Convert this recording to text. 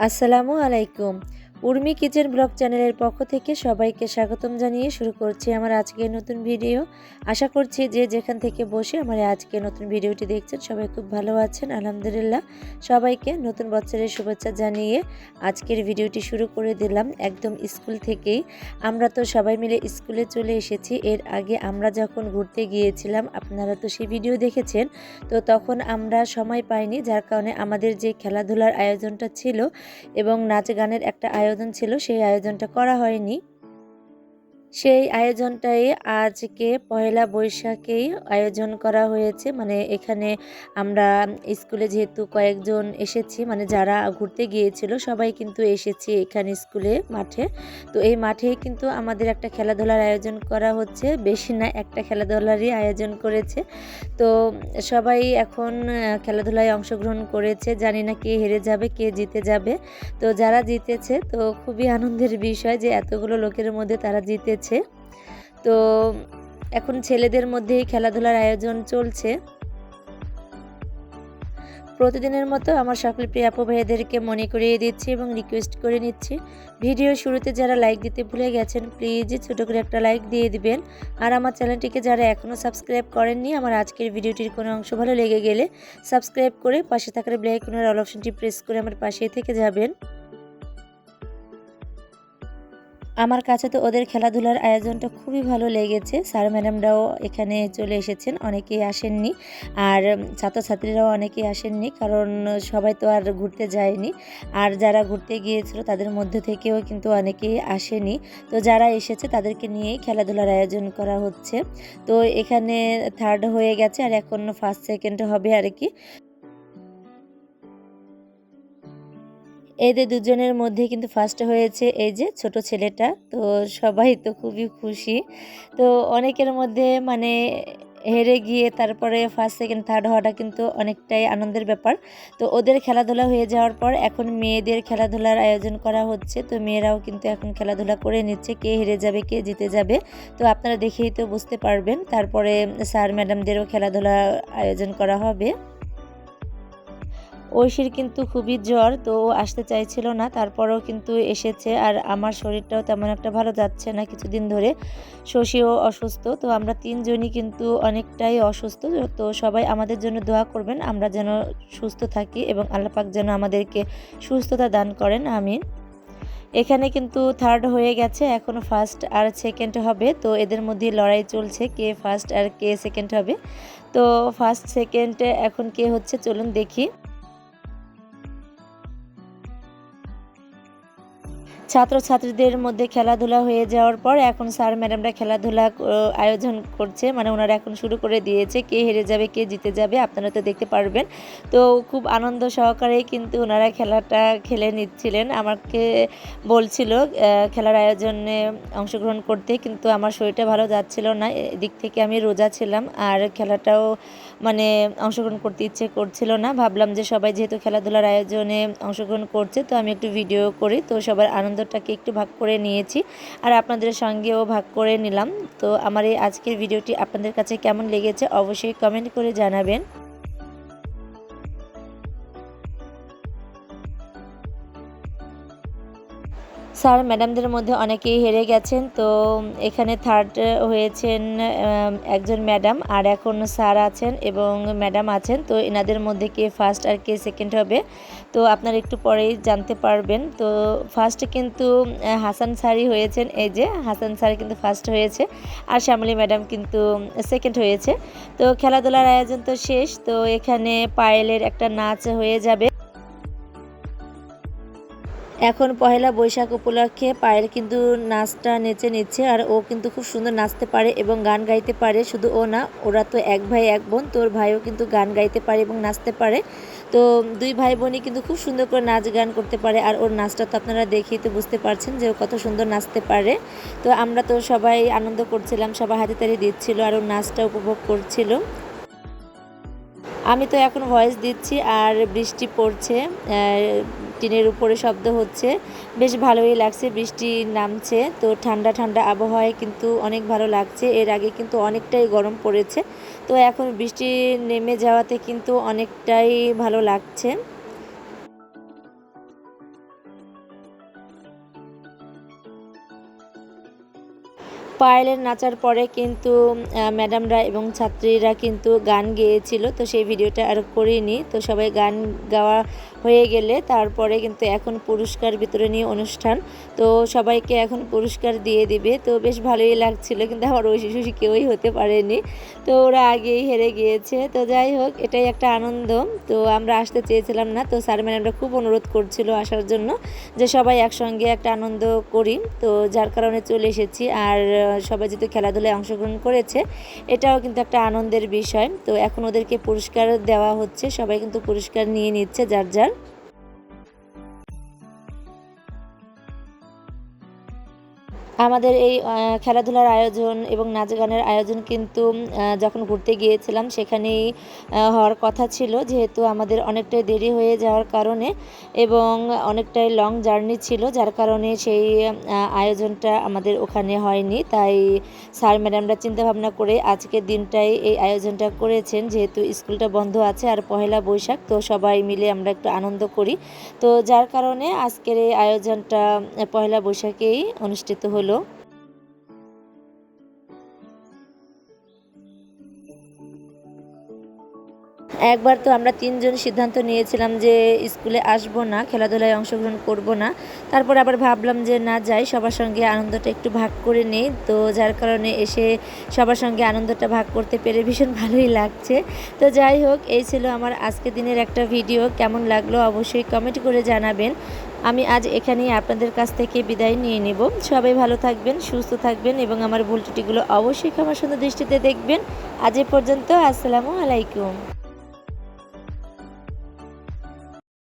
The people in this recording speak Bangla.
আসসালামু আলাইকুম উর্মি কিচেন ব্লগ চ্যানেলের পক্ষ থেকে সবাইকে স্বাগতম জানিয়ে শুরু করছি আমার আজকের নতুন ভিডিও। আশা করছি যে যেখান থেকে বসে আমার আজকে নতুন ভিডিওটি দেখছেন, সবাই খুব ভালো আছেন, আলহামদুলিল্লাহ। সবাইকে নতুন বছরের শুভেচ্ছা জানিয়ে আজকের ভিডিওটি শুরু করে দিলাম একদম স্কুল থেকেই। আমরা তো সবাই মিলে স্কুলে চলে এসেছি, এর আগে আমরা যখন ঘুরতে গিয়েছিলাম, আপনারা তো সেই ভিডিও দেখেছেন, তো তখন আমরা সময় পাইনি, যার কারণে আমাদের যে খেলাধুলার আয়োজনটা ছিল এবং নাচ গানের একটা আয়োজন ছিল সেই আয়োজনটা করা হয়নি। সেই আয়োজনটাই আজকে পয়লা বৈশাখেই আয়োজন করা হয়েছে। মানে এখানে আমরা স্কুলে যেহেতু কয়েকজন এসেছি মানে যারা ঘুরতে গিয়েছিল সবাই কিন্তু এসেছি এখানে স্কুলে, মাঠে। তো এই মাঠেই কিন্তু আমাদের একটা খেলাধুলার আয়োজন করা হচ্ছে। বেশি না, একটা খেলাধুলারই আয়োজন করেছে। তো সবাই এখন খেলাধুলায় অংশগ্রহণ করেছে। জানি না কে হেরে যাবে, কে জিতে যাবে। তো যারা জিতেছে, তো খুবই আনন্দের বিষয় যে এতগুলো লোকের মধ্যে তারা জিতেছে তো এখন ছেলেদের মধ্যেই খেলাধুলার আয়োজন চলছে। প্রতিদিনের মতো আমার সকল প্রিয় আপু মনে করিয়ে দিচ্ছি এবং রিকোয়েস্ট করে নিচ্ছি। ভিডিও শুরুতে যারা লাইক দিতে ভুলে গেছেন প্লিজ ছোটো করে একটা লাইক দিয়ে দিবেন। আর আমার চ্যানেলটিকে যারা এখনও সাবস্ক্রাইব করেননি, আমার আজকের ভিডিওটির কোনো অংশ ভালো লেগে গেলে সাবস্ক্রাইব করে পাশে থাকার ব্ল্যাক অল অপশনটি প্রেস করে আমার পাশেই থেকে যাবেন। আমার কাছে তো ওদের খেলাধুলার আয়োজনটা খুবই ভালো লেগেছে। স্যার ম্যাডামরাও এখানে চলে এসেছেন, অনেকেই আসেননি। আর ছাত্রছাত্রীরাও অনেকেই আসেননি, কারণ সবাই তো আর ঘুরতে যায়নি। আর যারা ঘুরতে গিয়েছিল তাদের মধ্যে থেকেও কিন্তু অনেকেই আসেনি। তো যারা এসেছে তাদেরকে নিয়েই খেলাধুলার আয়োজন করা হচ্ছে। তো এখানে থার্ড হয়ে গেছে আর এখন ফার্স্ট সেকেন্ড হবে আর কি। এদের দুজনের মধ্যে কিন্তু ফার্স্ট হয়েছে এই যে ছোট ছেলেটা, তো সবাই তো খুবই খুশি। তো অনেকের মধ্যে মানে হেরে গিয়ে তারপরে ফার্স্ট সেকেন্ড থার্ড হওয়াটা কিন্তু অনেকটাই আনন্দের ব্যাপার। তো ওদের খেলাধুলা হয়ে যাওয়ার পর এখন মেয়েদের খেলাধুলার আয়োজন করা হচ্ছে, তো মেয়েরাও কিন্তু এখন খেলাধুলা করে নিচ্ছে কে হেরে যাবে, কে জিতে যাবে। তো আপনারা দেখেই তো বুঝতে পারবেন, তারপরে স্যার ম্যাডামদেরও খেলাধুলা আয়োজন করা হবে। ঐশীর কিন্তু খুবই জ্বর, তো ও আসতে চাইছিল না, তারপরেও কিন্তু এসেছে। আর আমার শরীরটাও তেমন একটা ভালো যাচ্ছে না কিছুদিন ধরে। শশীও অসুস্থ, তো আমরা তিনজনই কিন্তু অনেকটাই অসুস্থ। তো সবাই আমাদের জন্য দোয়া করবেন, আমরা যেন সুস্থ থাকি এবং আল্লাপাক যেন আমাদেরকে সুস্থতা দান করেন, আমিন। এখানে কিন্তু থার্ড হয়ে গেছে, এখন ফার্স্ট আর সেকেন্ড হবে, তো এদের মধ্যে লড়াই চলছে, কে ফার্স্ট আর কে সেকেন্ড হবে। তো ফার্স্ট সেকেন্ড এখন কে হচ্ছে চলুন দেখি। ছাত্রছাত্রীদের মধ্যে খেলাধুলা হয়ে যাওয়ার পর এখন স্যার ম্যাডামরা খেলাধুলা আয়োজন করছে। মানে ওনারা এখন শুরু করে দিয়েছে। কে হেরে যাবে, কে জিতে যাবে আপনারা তো দেখতে পারবেন। তো খুব আনন্দ সহকারে কিন্তু ওনারা খেলাটা খেলে নিচ্ছিলেন। আমাকে বলছিল খেলার আয়োজনে অংশগ্রহণ করতে, কিন্তু আমার শরীরটা ভালো যাচ্ছিল না। এদিক থেকে আমি রোজা ছিলাম আর খেলাটাও মানে অংশগ্রহণ করতে ইচ্ছে করছিল না। ভাবলাম যে সবাই যেহেতু খেলাধুলার আয়োজনে অংশগ্রহণ করছে, তো আমি একটু ভিডিও করি। তো সবার আনন্দটাকে একটু ভাগ করে নিয়েছি আর আপনাদের সঙ্গেও ভাগ করে নিলাম। তো আমার এই আজকের ভিডিওটি আপনাদের কাছে কেমন লেগেছে অবশ্যই কমেন্ট করে জানাবেন। স্যার, ম্যাডামদের মধ্যে অনেকেই হেরে গেছেন। তো এখানে থার্ড হয়েছেন একজন ম্যাডাম আর এখন স্যার আছেন এবং ম্যাডাম আছেন। তো এনাদের মধ্যে কে ফার্স্ট আর কে সেকেন্ড হবে, তো আপনারা একটু পরেই জানতে পারবেন। তো ফার্স্ট কিন্তু হাসান স্যারই হয়েছেন। এই যে হাসান স্যার কিন্তু ফার্স্ট হয়েছে আর শ্যামলী ম্যাডাম কিন্তু সেকেন্ড হয়েছে। তো খেলাধুলার আয়োজন তো শেষ, তো এখানে পায়েলের একটা নাচ হয়ে যাবে। এখন পহেলা বৈশাখ উপলক্ষে পায়েল কিন্তু নাচটা নেচে নিচ্ছে আর ও কিন্তু খুব সুন্দর নাচতে পারে এবং গান গাইতে পারে। শুধু ও না, ওরা তো এক ভাই, এক বোন, তোর ভাইও কিন্তু গান গাইতে পারে এবং নাচতে পারে। তো দুই ভাই বোনই কিন্তু খুব সুন্দর করে নাচ গান করতে পারে আর ওর নাচটা তো আপনারা দেখেই তো বুঝতে পারছেন যে ও কত সুন্দর নাচতে পারে। তো আমরা তো সবাই আনন্দ করছিলাম সবাই হাতে তালি দিচ্ছিল আর ওর নাচটা উপভোগ করছিল। আমি তো এখন ভয়েস দিচ্ছি আর বৃষ্টি পড়ছে টিনের উপরে শব্দ হচ্ছে। বেশ ভালোই লাগছে, বৃষ্টি নামছে। তো ঠান্ডা ঠান্ডা আবহাওয়ায় কিন্তু অনেক ভালো লাগছে। এর আগে কিন্তু অনেকটাই গরম পড়েছে। তো এখন বৃষ্টি নেমে যাওয়াতে কিন্তু অনেকটাই ভালো লাগছে। পায়েলের নাচার পরে কিন্তু ম্যাডামরা এবং ছাত্রীরা কিন্তু গান গেয়েছিল। তো সেই ভিডিওটা আর করিনি। তো সবাই গান গাওয়া হয়ে গেলে তারপরে কিন্তু এখন পুরস্কার বিতরণী অনুষ্ঠান। তো সবাইকে এখন পুরস্কার দিয়ে দিবে। তো বেশ ভালোই লাগছিল। কিন্তু আমার ওই শিশু কেউই হতে পারেনি। তো ওরা আগেই হেরে গিয়েছে। তো যাই হোক, এটাই একটা আনন্দ। তো আমরা আসতে চেয়েছিলাম না। তো স্যার ম্যাডামরা খুব অনুরোধ করছিল আসার জন্য যে সবাই একসঙ্গে একটা আনন্দ করি। তো যার কারণে চলে এসেছি। আর সবাই যেহেতু খেলাধুলায় অংশগ্রহণ করেছে, এটাও কিন্তু একটা আনন্দের বিষয়। তো এখন ওদেরকে পুরস্কার দেওয়া হচ্ছে, সবাই কিন্তু পুরস্কার নিয়ে নিচ্ছে যার যার। আমাদের এই খেলাধুলার আয়োজন এবং নাচ গানের আয়োজন কিন্তু যখন ঘুরতে গিয়েছিলাম সেখানেই হওয়ার কথা ছিল যেহেতু আমাদের অনেকটাই দেরি হয়ে যাওয়ার কারণে এবং অনেকটাই লং জার্নি ছিল যার কারণে সেই আয়োজনটা আমাদের ওখানে হয়নি। তাই স্যার, ম্যাডামরা চিন্তা ভাবনা করে আজকের দিনটাই এই আয়োজনটা করেছেন যেহেতু স্কুলটা বন্ধ আছে আর পহেলা বৈশাখ, তো সবাই মিলে আমরা একটু আনন্দ করি। তো যার কারণে আজকের এই আয়োজনটা, পহেলা বৈশাখেই অনুষ্ঠিত হলো। একবার তো আমরা তিনজন সিদ্ধান্ত নিয়েছিলাম যে স্কুলে আসব না, খেলাধুলায় অংশগ্রহণ করব না। তারপর আবার ভাবলাম যে না, যাই, সবার সঙ্গে আনন্দটা একটু ভাগ করে নিই। তো যার কারণে এসে সবার সঙ্গে আনন্দটা ভাগ করতে পেরে ভীষণ ভালোই লাগছে। তো যাই হোক, এই ছিল আমার আজকের দিনের একটা ভিডিও। কেমন লাগল অবশ্যই কমেন্ট করে জানাবেন। আমি আজ এখানেই আপনাদের কাছ থেকে বিদায় নিয়ে নেব। সবাই ভালো থাকবেন, সুস্থ থাকবেন এবং আমার ভুল ত্রুটিগুলো অবশ্যই ক্ষমা সুন্দর দৃষ্টিতে দেখবেন। আজ এ পর্যন্ত, আসসালামু আলাইকুম।